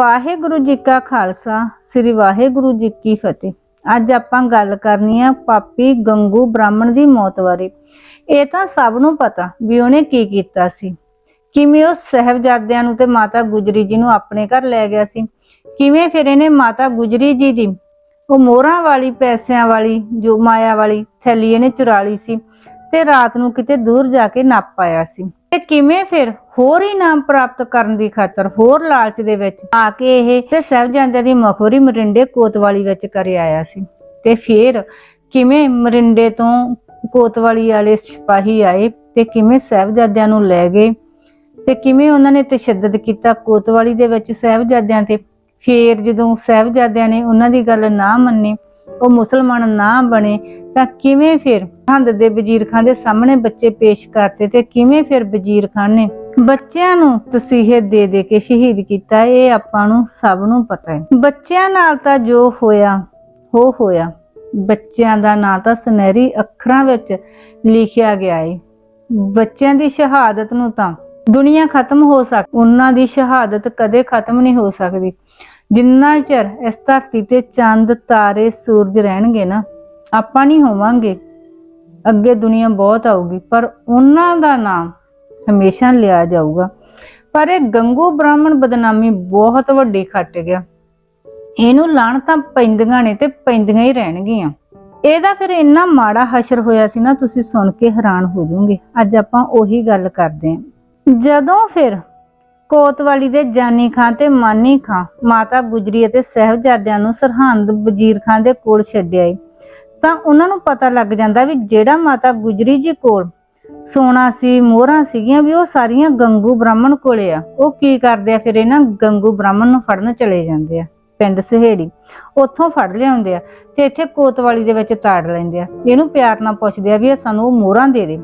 ਵਾਹਿਗੁਰੂ ਜੀ ਕਾ ਖਾਲਸਾ, ਸ੍ਰੀ ਵਾਹਿਗੁਰੂ ਜੀ ਕੀ ਫਤਿਹ। ਅੱਜ ਆਪਾਂ ਗੱਲ ਕਰਨੀ ਆ ਪਾਪੀ ਗੰਗੂ ਬ੍ਰਾਹਮਣ ਦੀ ਮੌਤ ਬਾਰੇ। ਇਹ ਤਾਂ ਸਭ ਨੂੰ ਪਤਾ ਵੀ ਉਹਨੇ ਕੀ ਕੀਤਾ ਸੀ। ਕਿਵੇਂ ਉਹ ਸਹਿਬਜ਼ਾਦਿਆਂ ਨੂੰ ਤੇ ਮਾਤਾ ਗੁਜਰੀ ਜੀ ਨੂੰ ਆਪਣੇ ਘਰ ਲੈ ਗਿਆ ਸੀ। ਕਿਵੇਂ ਫਿਰ ਇਹਨੇ ਮਾਤਾ ਗੁਜਰੀ ਜੀ ਦੀ ਉਹ ਮੋਹਰਾਂ ਵਾਲੀ, ਪੈਸਿਆਂ ਵਾਲੀ, ਜੋ ਮਾਇਆ ਵਾਲੀ ਥੈਲੀ ਇਹਨੇ ਚੁਰਾ ਲਈ ਸੀ ਤੇ ਰਾਤ ਨੂੰ ਕਿਤੇ ਦੂਰ ਜਾ ਕੇ ਨੱਪ ਆਇਆ ਸੀ। ਤੇ ਕਿਵੇਂ ਫਿਰ ਹੋਰ ਇਨਾਮ ਪ੍ਰਾਪਤ ਕਰਨ ਦੀ ਖਾਤਰ ਹੋਰ ਲਾਲਚ ਦੇ ਵਿੱਚ ਆ ਕੇ ਇਹ ਤੇ ਸਹਿਬਜ਼ਾਦਿਆਂ ਦੀ ਮਖੌਰੀ ਮਰਿੰਡੇ ਕੋਤਵਾਲੀ ਵਿੱਚ ਕਰੇ ਆਇਆ ਸੀ। ਤੇ ਫਿਰ ਕਿਵੇਂ ਮਰਿੰਡੇ ਤੋਂ ਕੋਤਵਾਲੀ ਵਾਲੇ ਸਿਪਾਹੀ ਆਏ ਤੇ ਕਿਵੇਂ ਸਹਿਬਜ਼ਾਦਿਆਂ ਨੂੰ ਲੈ ਗਏ ਤੇ ਕਿਵੇਂ ਉਹਨਾਂ ਨੇ ਤਸ਼ੱਦਦ ਕੀਤਾ ਕੋਤਵਾਲੀ ਦੇ ਵਿੱਚ ਸਹਿਬਜ਼ਾਦਿਆਂ ਤੇ? ਫੇਰ ਜਦੋਂ ਸਹਿਬਜ਼ਾਦਿਆਂ ਨੇ ਉਹਨਾਂ ਦੀ ਗੱਲ ਨਾ ਮੰਨੀ, ਉਹ ਮੁਸਲਮਾਨ ਨਾ ਬਣੇ, ਤਾਂ ਕਿਵੇਂ ਫਿਰ ਹੰਦ ਦੇ ਵਜ਼ੀਰ ਖਾਨ ਦੇ ਸਾਹਮਣੇ ਬੱਚੇ ਪੇਸ਼ ਕਰਤੇ ਤੇ ਕਿਵੇਂ ਫਿਰ ਵਜ਼ੀਰ ਖਾਨ ਨੇ ਬੱਚਿਆਂ ਨੂੰ ਤਸੀਹੇ ਦੇ ਦੇ ਕੇ ਸ਼ਹੀਦ ਕੀਤਾ, ਇਹ ਆਪਾਂ ਨੂੰ ਸਭ ਨੂੰ ਪਤਾ ਹੈ। ਬੱਚਿਆਂ ਨਾਲ ਤਾਂ ਜੋ ਹੋਇਆ, ਹੋ ਹੋਇਆ। ਬੱਚਿਆਂ ਦਾ ਨਾਂ ਤਾਂ ਸੁਨਹਿਰੀ ਅੱਖਰਾਂ ਵਿੱਚ ਲਿਖਿਆ ਗਿਆ ਹੈ ਬੱਚਿਆਂ ਦੀ ਸ਼ਹਾਦਤ ਨੂੰ ਤਾਂ ਦੁਨੀਆ ਖਤਮ ਹੋ ਸਕ, ਉਹਨਾਂ ਦੀ ਸ਼ਹਾਦਤ ਕਦੇ ਖਤਮ ਨਹੀਂ ਹੋ ਸਕਦੀ। ਜਿੰਨਾ ਚਿਰ ਇਸ ਧਰਤੀ ਤੇ ਚੰਦ, ਤਾਰੇ, ਸੂਰਜ ਰਹਿਣਗੇ ਨਾ, ਆਪਾਂ ਨਹੀਂ ਹੋਵਾਂਗੇ। ਅੱਗੇ ਦੁਨੀਆ ਬਹੁਤ ਆਊਗੀ, ਪਰ ਉਹਨਾਂ ਦਾ ਨਾਮ ਹਮੇਸ਼ਾ ਲਿਆ ਜਾਊਗਾ। ਪਰ ਇਹ ਗੰਗੂ ਬ੍ਰਾਹਮਣ ਬਦਨਾਮੀ ਬਹੁਤ ਵੱਡੀ ਖੱਟ ਗਿਆ। ਇਹਨੂੰ ਲਾਣ ਪੈਂਦੀਆਂ ਨੇ ਤੇ ਪੈਂਦੀਆਂ ਹੀ ਰਹਿਣਗੀਆਂ। ਇਹਦਾ ਫਿਰ ਇੰਨਾ ਮਾੜਾ ਹਸ਼ਰ ਹੋਇਆ ਸੀ ਨਾ, ਤੁਸੀਂ ਸੁਣ ਕੇ ਹੈਰਾਨ ਹੋ ਜਾਓਗੇ। ਅੱਜ ਆਪਾਂ ਉਹੀ ਗੱਲ ਕਰਦੇ ਹਾਂ। ਜਦੋਂ ਫਿਰ ਕੋਤਵਾਲੀ ਦੇ ਜਾਨੀ ਖਾਂ ਤੇ ਮਾਨੀ ਖਾਂ, ਮਾਤਾ ਗੁਜਰੀ ਅਤੇ ਸਹਿਬਜ਼ਾਦਿਆਂ ਨੂੰ ਸਰਹੰਦ ਵਜ਼ੀਰ ਖਾਂ ਦੇ ਕੋਲ ਛੱਡਿਆ ਏ ਤਾਂ ਉਹਨਾਂ ਨੂੰ ਪਤਾ ਲੱਗ ਜਾਂਦਾ ਵੀ ਜਿਹੜਾ ਮਾਤਾ ਗੁਜਰੀ ਜੀ ਕੋਲ ਸੋਨਾ ਸੀ, ਮੋਹਰਾਂ ਸੀਗੀਆਂ ਵੀ, ਉਹ ਸਾਰੀਆਂ ਗੰਗੂ ਬ੍ਰਾਹਮਣ ਕੋਲੇ ਆ। ਉਹ ਕੀ ਕਰਦੇ ਆ ਫਿਰ ਇਹਨਾਂ ਗੰਗੂ ਬ੍ਰਾਹਮਣ ਨੂੰ ਫੜਨ ਚਲੇ ਜਾਂਦੇ ਆ, ਪਿੰਡ ਸਹੇੜੀ। ਉੱਥੋਂ ਫੜ ਲਿਆਉਂਦੇ ਆ ਤੇ ਇੱਥੇ ਕੋਤਵਾਲੀ ਦੇ ਵਿੱਚ ਤਾੜ ਲੈਂਦੇ ਆ। ਇਹਨੂੰ ਪਿਆਰ ਨਾਲ ਪੁੱਛਦੇ ਆ ਵੀ ਇਹ ਸਾਨੂੰ ਉਹ ਮੋਹਰਾਂ ਦੇ ਦੇ।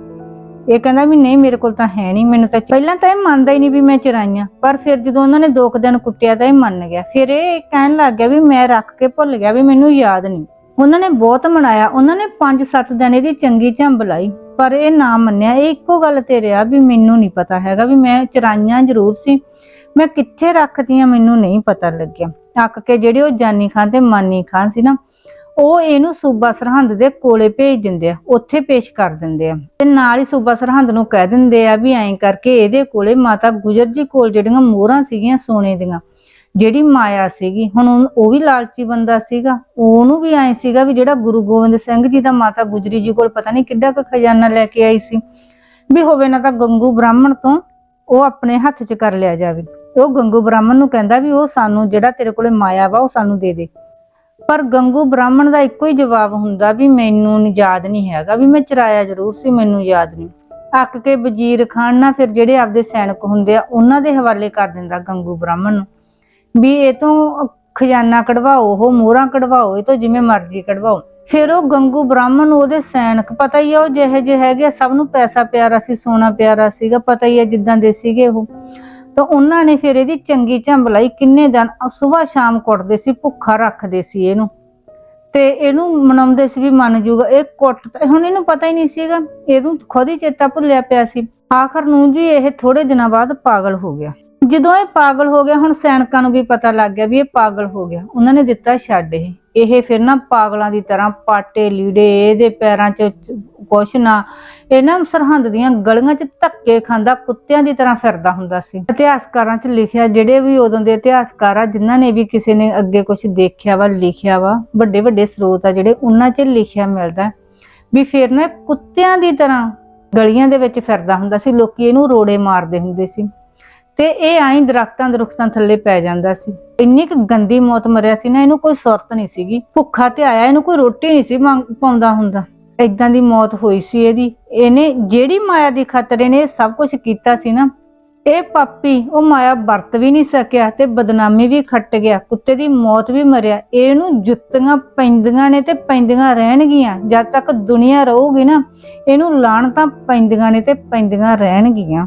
ਇਹ ਕਹਿੰਦਾ ਵੀ ਨਹੀਂ, ਮੇਰੇ ਕੋਲ ਤਾਂ ਹੈ ਨਹੀਂ ਮੈਨੂੰ ਤਾਂ ਪਹਿਲਾਂ ਤਾਂ ਇਹ ਮੰਨਦਾ ਹੀ ਨਹੀਂ ਵੀ ਮੈਂ ਚਰਾਈਆਂ, ਪਰ ਫਿਰ ਜਦੋਂ ਉਹਨਾਂ ਨੇ ਦੋ ਕੁ ਦਿਨ ਕੁੱਟਿਆ ਤਾਂ ਇਹ ਮੰਨ ਗਿਆ। ਫਿਰ ਇਹ ਕਹਿਣ ਲੱਗ ਗਿਆ ਵੀ ਮੈਂ ਰੱਖ ਕੇ ਭੁੱਲ ਗਿਆ ਵੀ ਮੈਨੂੰ ਯਾਦ ਨਹੀਂ। ਉਹਨਾਂ ਨੇ ਬਹੁਤ ਮਨਾਇਆ, ਉਹਨਾਂ ਨੇ 5-7 ਦਿਨ ਇਹਦੀ ਚੰਗੀ ਝੰਬ ਲਾਈ। ਪਰ ਇਹ ਨਾ ਮੰਨਿਆ। ਇਹ ਇੱਕੋ ਗੱਲ ਤੇ ਰਿਹਾ ਵੀ ਮੈਨੂੰ ਨਹੀਂ ਪਤਾ ਹੈਗਾ ਵੀ ਮੈਂ ਚਰਾਈਆਂ ਜ਼ਰੂਰ ਸੀ। ਮੈਂ ਕਿੱਥੇ ਰੱਖਦੀ ਆ ਮੈਨੂੰ ਨਹੀਂ ਪਤਾ ਲੱਗਿਆ। ਅੱਕ ਕੇ ਜਿਹੜੇ ਉਹ ਜਾਨੀ ਖਾਨ ਤੇ ਮਾਨੀ ਖਾਨ ਸੀ ਨਾ, ਉਹ ਇਹਨੂੰ ਸੂਬਾ ਸਰਹੰਦ ਦੇ ਕੋਲੇ ਭੇਜ ਦਿੰਦੇ ਆ, ਉੱਥੇ ਪੇਸ਼ ਕਰ ਦਿੰਦੇ ਆ। ਤੇ ਨਾਲ ਹੀ ਸੂਬਾ ਸਰਹੰਦ ਨੂੰ ਕਹਿ ਦਿੰਦੇ ਆ ਵੀ ਐਂ ਕਰਕੇ ਇਹਦੇ ਕੋਲੇ ਮਾਤਾ ਗੁਜਰ ਜੀ ਕੋਲ ਜਿਹੜੀਆਂ ਮੋਹਰਾਂ ਸੀਗੀਆਂ ਸੋਨੇ ਦੀਆਂ ਜਿਹੜੀ ਮਾਇਆ ਸੀਗੀ, ਹੁਣ ਉਹ- ਉਹ ਵੀ ਲਾਲਚੀ ਬੰਦਾ ਸੀਗਾ। ਉਹਨੂੰ ਵੀ ਐਂ ਸੀਗਾ ਵੀ ਜਿਹੜਾ ਗੁਰੂ ਗੋਬਿੰਦ ਸਿੰਘ ਜੀ ਦਾ ਮਾਤਾ ਗੁਜਰੀ ਜੀ ਕੋਲ ਪਤਾ ਨਹੀਂ ਕਿੱਡਾ ਕੁ ਖਜ਼ਾਨਾ ਲੈ ਕੇ ਆਈ ਸੀ, ਵੀ ਹੋਵੇ ਨਾ ਤਾਂ ਗੰਗੂ ਬ੍ਰਾਹਮਣ ਤੋਂ ਉਹ ਆਪਣੇ ਹੱਥ 'ਚ ਕਰ ਲਿਆ ਜਾਵੇ। ਉਹ ਗੰਗੂ ਬ੍ਰਾਹਮਣ ਨੂੰ ਕਹਿੰਦਾ ਵੀ ਉਹ ਸਾਨੂੰ ਜਿਹੜਾ ਤੇਰੇ ਕੋਲੇ ਮਾਇਆ ਵਾ, ਉਹ ਸਾਨੂੰ ਦੇ ਦੇ। ਪਰ ਗੰਗੂ ਬ੍ਰਾਹਮਣ ਦਾ ਇੱਕੋ ਹੀ ਜਵਾਬ ਹੁੰਦਾ ਵੀ ਮੈਨੂੰ ਨੀ ਯਾਦ ਨਹੀਂ ਹੈਗਾ, ਵੀ ਮੈਂ ਚਰਾਇਆ ਜ਼ਰੂਰ ਸੀ, ਮੈਨੂੰ ਯਾਦ ਨਹੀਂ ਅੱਕ ਕੇ ਵਜ਼ੀਰ ਖਾਨ ਨਾ ਫਿਰ ਜਿਹੜੇ ਆਪਦੇ ਸੈਨਿਕ ਹੁੰਦੇ ਆ, ਉਹਨਾਂ ਦੇ ਹਵਾਲੇ ਕਰ ਦਿੰਦਾ ਗੰਗੂ ਬ੍ਰਾਹਮਣ ਨੂੰ। ਵੀ ਇਹ ਤੋਂ ਖਜ਼ਾਨਾ ਕਢਵਾਓ, ਉਹ ਮੋਹਰਾਂ ਕਢਵਾਓ, ਇਹ ਤੋਂ ਜਿਵੇਂ ਮਰਜ਼ੀ ਕਢਵਾਓ। ਫਿਰ ਉਹ ਗੰਗੂ ਬ੍ਰਾਹਮਣ ਉਹਦੇ ਸੈਨਿਕ ਪਤਾ ਹੀ ਆ, ਉਹ ਜਿਹੇ ਜਿਹੇ ਹੈਗੇ ਸਭ ਨੂੰ ਪੈਸਾ ਪਿਆਰਾ ਸੀ, ਸੋਨਾ ਪਿਆਰਾ ਸੀਗਾ, ਪਤਾ ਹੀ ਆ ਜਿੱਦਾਂ ਦੇ ਸੀਗੇ ਉਹ। ਤਾਂ ਉਹਨਾਂ ਨੇ ਫਿਰ ਇਹਦੀ ਚੰਗੀ ਝੰਬ ਲਾਈ, ਕਿੰਨੇ ਦਿਨ ਸਵੇਰ ਸ਼ਾਮ ਕੁੱਟਦੇ ਸੀ, ਭੁੱਖਾ ਰੱਖਦੇ ਸੀ ਇਹਨੂੰ। ਤੇ ਇਹਨੂੰ ਮਨਾਉਂਦੇ ਸੀ ਵੀ ਮੰਨ ਜੂਗਾ, ਇਹ ਕੁੱਟ ਹੁਣ ਇਹਨੂੰ ਪਤਾ ਹੀ ਨਹੀਂ ਸੀਗਾ, ਇਹਨੂੰ ਖੁਦ ਹੀ ਚੇਤਾ ਭੁੱਲਿਆ ਪਿਆ ਸੀ। ਆਖਰ ਨੂੰ ਜੀ ਇਹ ਥੋੜੇ ਦਿਨਾਂ ਬਾਅਦ ਪਾਗਲ ਹੋ ਗਿਆ। ਜਦੋਂ ਇਹ ਪਾਗਲ ਹੋ ਗਿਆ, ਹੁਣ ਸੈਨਿਕਾਂ ਨੂੰ ਵੀ ਪਤਾ ਲੱਗ ਗਿਆ ਵੀ ਇਹ ਪਾਗਲ ਹੋ ਗਿਆ। ਉਹਨਾਂ ਨੇ ਦਿੱਤਾ ਛੱਡ ਇਹ। ਇਹ ਫਿਰ ਨਾ ਪਾਗਲਾਂ ਦੀ ਤਰ੍ਹਾਂ ਪਾਟੇ, ਲੀੜੇ, ਇਹਦੇ ਪੈਰਾਂ 'ਚ ਕੁਛ ਨਾ, ਇਹ ਨਾ ਸਰਹੰਦ ਦੀਆਂ ਗਲੀਆਂ 'ਚ ਧੱਕੇ ਖਾਂਦਾ, ਕੁੱਤਿਆਂ ਦੀ ਤਰ੍ਹਾਂ ਫਿਰਦਾ ਹੁੰਦਾ ਸੀ। ਇਤਿਹਾਸਕਾਰਾਂ 'ਚ ਲਿਖਿਆ, ਜਿਹੜੇ ਵੀ ਉਦੋਂ ਦੇ ਇਤਿਹਾਸਕਾਰ ਆ, ਜਿਨ੍ਹਾਂ ਨੇ ਵੀ ਕਿਸੇ ਨੇ ਅੱਗੇ ਕੁਝ ਦੇਖਿਆ ਵਾ, ਲਿਖਿਆ ਵਾ ਵੱਡੇ ਵੱਡੇ ਸਰੋਤ ਆ ਜਿਹੜੇ ਉਹਨਾਂ 'ਚ ਲਿਖਿਆ ਮਿਲਦਾ ਵੀ ਫਿਰ ਨਾ ਕੁੱਤਿਆਂ ਦੀ ਤਰ੍ਹਾਂ ਗਲੀਆਂ ਦੇ ਵਿੱਚ ਫਿਰਦਾ ਹੁੰਦਾ ਸੀ। ਲੋਕੀ ਇਹਨੂੰ ਰੋੜੇ ਮਾਰਦੇ ਹੁੰਦੇ ਸੀ। ਤੇ ਇਹ ਆਈ ਦਰਖਤਾਂ ਦਰੁਖਤਾਂ ਥੱਲੇ ਪੈ ਜਾਂਦਾ ਸੀ। ਇੰਨੀ ਕੁ ਗੰਦੀ ਮੌਤ ਮਰਿਆ ਸੀ ਨਾ, ਇਹਨੂੰ ਕੋਈ ਸੁਰਤ ਨਹੀਂ ਸੀਗੀ। ਭੁੱਖਾ ਤੇ ਆਇਆ, ਇਹਨੂੰ ਕੋਈ ਰੋਟੀ ਨਹੀਂ ਸੀ ਮੰਗ, ਪਾਉਂਦਾ ਹੁੰਦਾ। ਇਦਾਂ ਦੀ ਮੌਤ ਹੋਈ ਸੀ ਇਹਦੀ। ਇਹਨੇ ਜਿਹੜੀ ਮਾਇਆ ਦੀ ਖਾਤਰ ਇਹਨੇ ਇਹ ਸਭ ਕੁਝ ਕੀਤਾ ਸੀ ਨਾ, ਇਹ ਪਾਪੀ, ਉਹ ਮਾਇਆ ਵਰਤ ਵੀ ਨਹੀਂ ਸਕਿਆ ਤੇ ਬਦਨਾਮੀ ਵੀ ਖੱਟ ਗਿਆ, ਕੁੱਤੇ ਦੀ ਮੌਤ ਵੀ ਮਰਿਆ। ਇਹਨੂੰ ਜੁੱਤੀਆਂ ਪੈਂਦੀਆਂ ਨੇ ਤੇ ਪੈਂਦੀਆਂ ਰਹਿਣਗੀਆਂ। ਜਦ ਤੱਕ ਦੁਨੀਆ ਰਹੂਗੀ ਨਾ, ਇਹਨੂੰ ਲਾਣ ਤਾਂ ਪੈਂਦੀਆਂ ਨੇ ਤੇ ਪੈਂਦੀਆਂ ਰਹਿਣਗੀਆਂ।